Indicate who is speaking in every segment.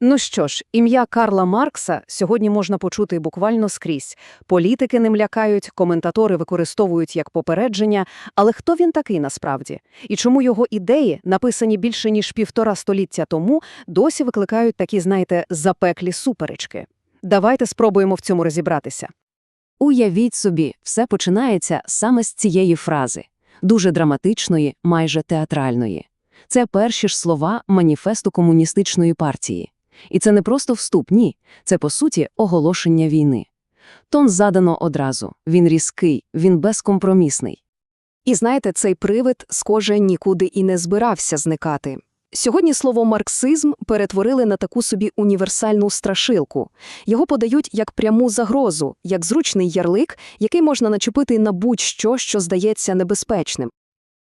Speaker 1: Ну що ж, ім'я Карла Маркса сьогодні можна почути буквально скрізь. Політики ним лякають, коментатори використовують як попередження, але хто він такий насправді? І чому його ідеї, написані більше ніж півтора століття тому, досі викликають такі, знаєте, запеклі суперечки? Давайте спробуємо в цьому розібратися.
Speaker 2: Уявіть собі, все починається саме з цієї фрази, дуже драматичної, майже театральної. Це перші ж слова маніфесту комуністичної партії. І це не просто вступ, ні, це, по суті, оголошення війни. Тон задано одразу, він різкий, він безкомпромісний.
Speaker 3: І знаєте, цей привид, схоже, нікуди і не збирався зникати. Сьогодні слово «марксизм» перетворили на таку собі універсальну страшилку. Його подають як пряму загрозу, як зручний ярлик, який можна начепити на будь-що, що здається небезпечним.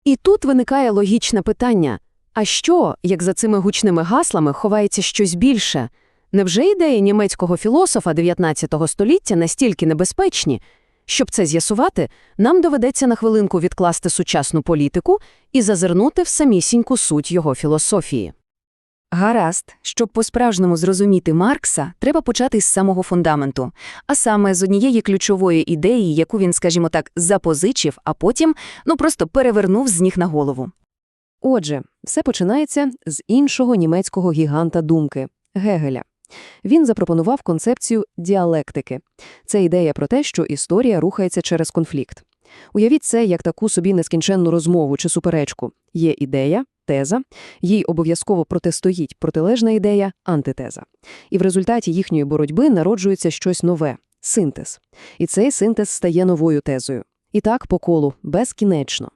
Speaker 3: І тут виникає логічне питання – а що, як за цими гучними гаслами ховається щось більше? Невже ідеї німецького філософа 19 століття настільки небезпечні? Щоб це з'ясувати, нам доведеться на хвилинку відкласти сучасну політику і зазирнути в самісіньку суть його філософії.
Speaker 4: Гаразд, щоб по-справжньому зрозуміти Маркса, треба почати з самого фундаменту, а саме з однієї ключової ідеї, яку він, скажімо так, запозичив, а потім, ну просто перевернув з ніг на голову.
Speaker 3: Отже, все починається з іншого німецького гіганта думки – Гегеля. Він запропонував концепцію діалектики. Це ідея про те, що історія рухається через конфлікт. Уявіть це як таку собі нескінченну розмову чи суперечку. Є ідея, теза, їй обов'язково протистоїть протилежна ідея, антитеза. І в результаті їхньої боротьби народжується щось нове – синтез. І цей синтез стає новою тезою. І так по колу, безкінечно.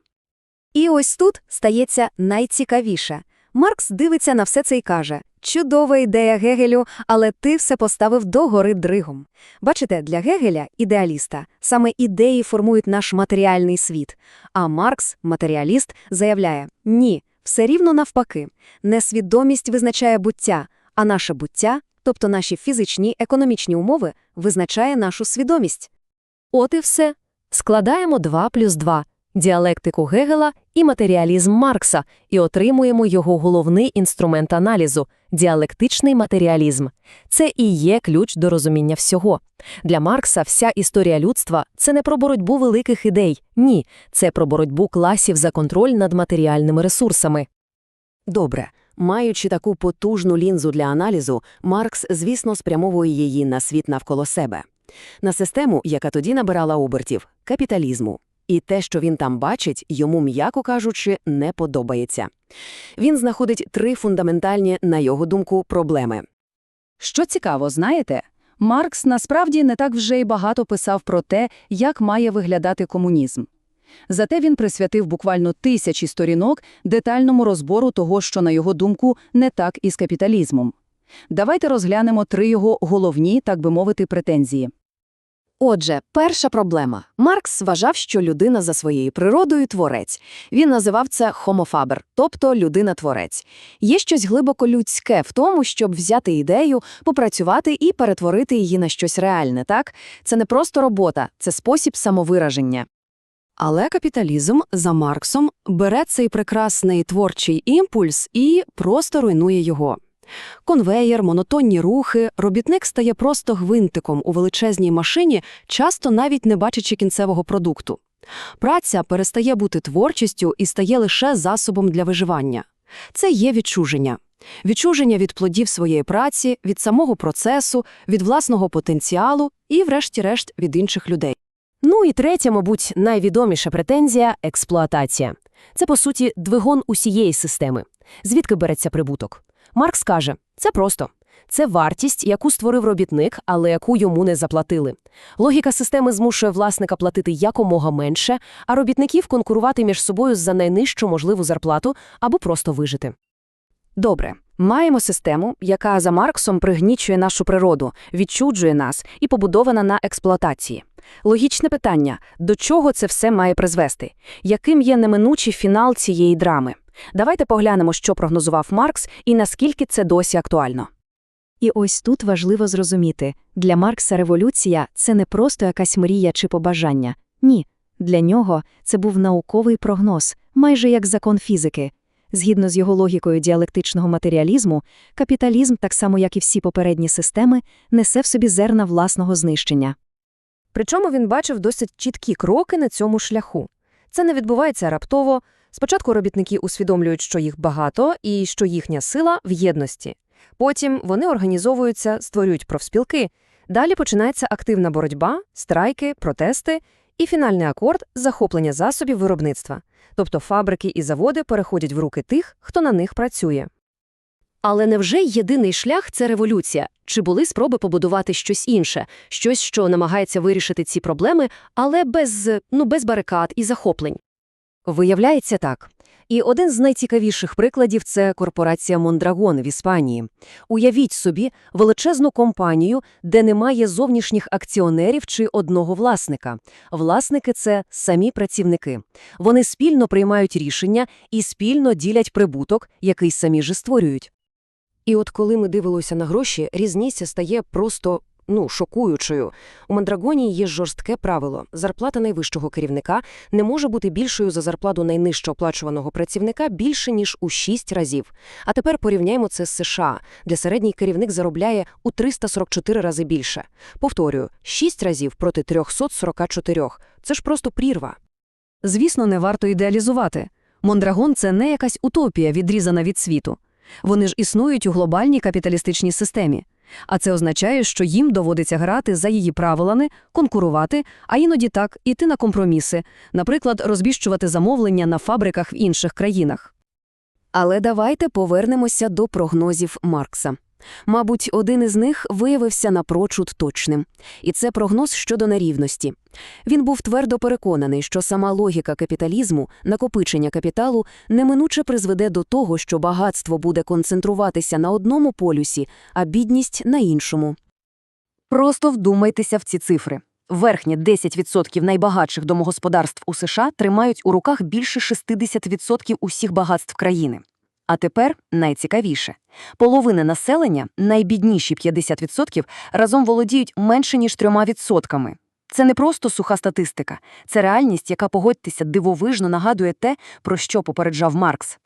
Speaker 5: І ось тут стається найцікавіше. Маркс дивиться на все це і каже «Чудова ідея Гегелю, але ти все поставив догори дригом». Бачите, для Гегеля, ідеаліста, саме ідеї формують наш матеріальний світ, а Маркс, матеріаліст, заявляє «Ні, все рівно навпаки. Несвідомість визначає буття, а наше буття, тобто наші фізичні, економічні умови, визначає нашу свідомість».
Speaker 3: От і все. Складаємо 2 плюс 2 – діалектику Гегела і матеріалізм Маркса, і отримуємо його головний інструмент аналізу – діалектичний матеріалізм. Це і є ключ до розуміння всього. Для Маркса вся історія людства – це не про боротьбу великих ідей, ні, це про боротьбу класів за контроль над матеріальними ресурсами.
Speaker 2: Добре. Маючи таку потужну лінзу для аналізу, Маркс, звісно, спрямовує її на світ навколо себе. На систему, яка тоді набирала обертів – капіталізму. І те, що він там бачить, йому, м'яко кажучи, не подобається. Він знаходить три фундаментальні, на його думку, проблеми.
Speaker 1: Що цікаво, знаєте, Маркс насправді не так вже й багато писав про те, як має виглядати комунізм. Зате він присвятив буквально тисячі сторінок детальному розбору того, що, на його думку, не так із капіталізмом. Давайте розглянемо три його головні, так би мовити, претензії.
Speaker 3: Отже, перша проблема. Маркс вважав, що людина за своєю природою – творець. Він називав це хомофабер, тобто людина-творець. Є щось глибоко людське в тому, щоб взяти ідею, попрацювати і перетворити її на щось реальне, так? Це не просто робота, це спосіб самовираження.
Speaker 2: Але капіталізм за Марксом бере цей прекрасний творчий імпульс і просто руйнує його. Конвеєр, монотонні рухи, робітник стає просто гвинтиком у величезній машині, часто навіть не бачачи кінцевого продукту. Праця перестає бути творчістю і стає лише засобом для виживання. Це є відчуження. Відчуження від плодів своєї праці, від самого процесу, від власного потенціалу і, врешті-решт, від інших людей.
Speaker 3: Ну і третя, мабуть, найвідоміша претензія – експлуатація. Це, по суті, двигун усієї системи. Звідки береться прибуток? Маркс каже, це просто. Це вартість, яку створив робітник, але яку йому не заплатили. Логіка системи змушує власника платити якомога менше, а робітників конкурувати між собою за найнижчу можливу зарплату або просто вижити. Добре, маємо систему, яка за Марксом пригнічує нашу природу, відчуджує нас і побудована на експлуатації. Логічне питання – до чого це все має призвести? Яким є неминучий фінал цієї драми? Давайте поглянемо, що прогнозував Маркс і наскільки це досі актуально.
Speaker 4: І ось тут важливо зрозуміти, для Маркса революція – це не просто якась мрія чи побажання. Ні, для нього це був науковий прогноз, майже як закон фізики.
Speaker 5: Згідно з його логікою діалектичного матеріалізму, капіталізм, так само як і всі попередні системи, несе в собі зерна власного знищення.
Speaker 3: Причому він бачив досить чіткі кроки на цьому шляху. Це не відбувається раптово. Спочатку робітники усвідомлюють, що їх багато і що їхня сила в єдності. Потім вони організовуються, створюють профспілки. Далі починається активна боротьба, страйки, протести і фінальний акорд захоплення засобів виробництва. Тобто фабрики і заводи переходять в руки тих, хто на них працює. Але невже єдиний шлях це революція? Чи були спроби побудувати щось інше, щось, що намагається вирішити ці проблеми, але без, ну, без барикад і захоплень?
Speaker 6: Виявляється так. І один з найцікавіших прикладів – це корпорація Мондрагон в Іспанії. Уявіть собі величезну компанію, де немає зовнішніх акціонерів чи одного власника. Власники – це самі працівники. Вони спільно приймають рішення і спільно ділять прибуток, який самі ж створюють.
Speaker 2: І от коли ми дивилися на гроші, різниця стає просто, ну, шокуючою. У Мандрагоні є жорстке правило. Зарплата найвищого керівника не може бути більшою за зарплату найнижче оплачуваного працівника більше, ніж у 6 разів. А тепер порівняємо це з США, де середній керівник заробляє у 344 рази більше. Повторюю, 6 разів проти 344. Це ж просто прірва.
Speaker 4: Звісно, не варто ідеалізувати. Мондрагон – це не якась утопія, відрізана від світу. Вони ж існують у глобальній капіталістичній системі. А це означає, що їм доводиться грати за її правилами, конкурувати, а іноді так іти на компроміси, наприклад, розбіщувати замовлення на фабриках в інших країнах.
Speaker 2: Але давайте повернемося до прогнозів Маркса. Мабуть, один із них виявився напрочуд точним. І це прогноз щодо нерівності. Він був твердо переконаний, що сама логіка капіталізму, накопичення капіталу, неминуче призведе до того, що багатство буде концентруватися на одному полюсі, а бідність – на іншому.
Speaker 6: Просто вдумайтеся в ці цифри. Верхні 10% найбагатших домогосподарств у США тримають у руках більше 60% усіх багатств країни. А тепер найцікавіше. Половина населення, найбідніші 50%, разом володіють менше, ніж 3%. Це не просто суха статистика. Це реальність, яка, погодьтеся, дивовижно нагадує те, про що попереджав Маркс.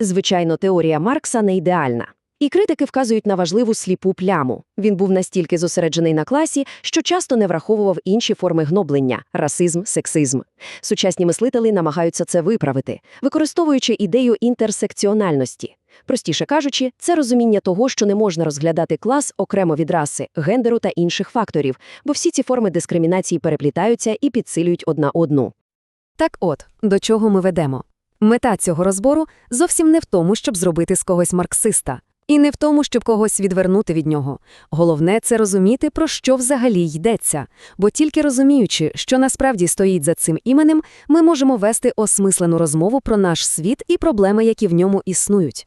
Speaker 3: Звичайно, теорія Маркса не ідеальна. І критики вказують на важливу сліпу пляму. Він був настільки зосереджений на класі, що часто не враховував інші форми гноблення – расизм, сексизм. Сучасні мислителі намагаються це виправити, використовуючи ідею інтерсекціональності. Простіше кажучи, це розуміння того, що не можна розглядати клас окремо від раси, гендеру та інших факторів, бо всі ці форми дискримінації переплітаються і підсилюють одна одну.
Speaker 5: Так от, до чого ми ведемо. Мета цього розбору зовсім не в тому, щоб зробити з когось марксиста, і не в тому, щоб когось відвернути від нього. Головне – це розуміти, про що взагалі йдеться. Бо тільки розуміючи, що насправді стоїть за цим іменем, ми можемо вести осмислену розмову про наш світ і проблеми, які в ньому існують.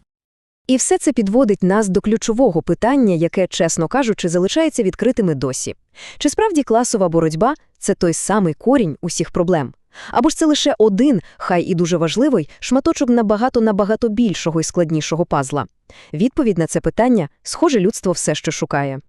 Speaker 5: І все це підводить нас до ключового питання, яке, чесно кажучи, залишається відкритими досі. Чи справді класова боротьба – це той самий корінь усіх проблем? Або ж це лише один, хай і дуже важливий, шматочок набагато-набагато більшого і складнішого пазла? Відповідь на це питання, схоже, людство все ще шукає.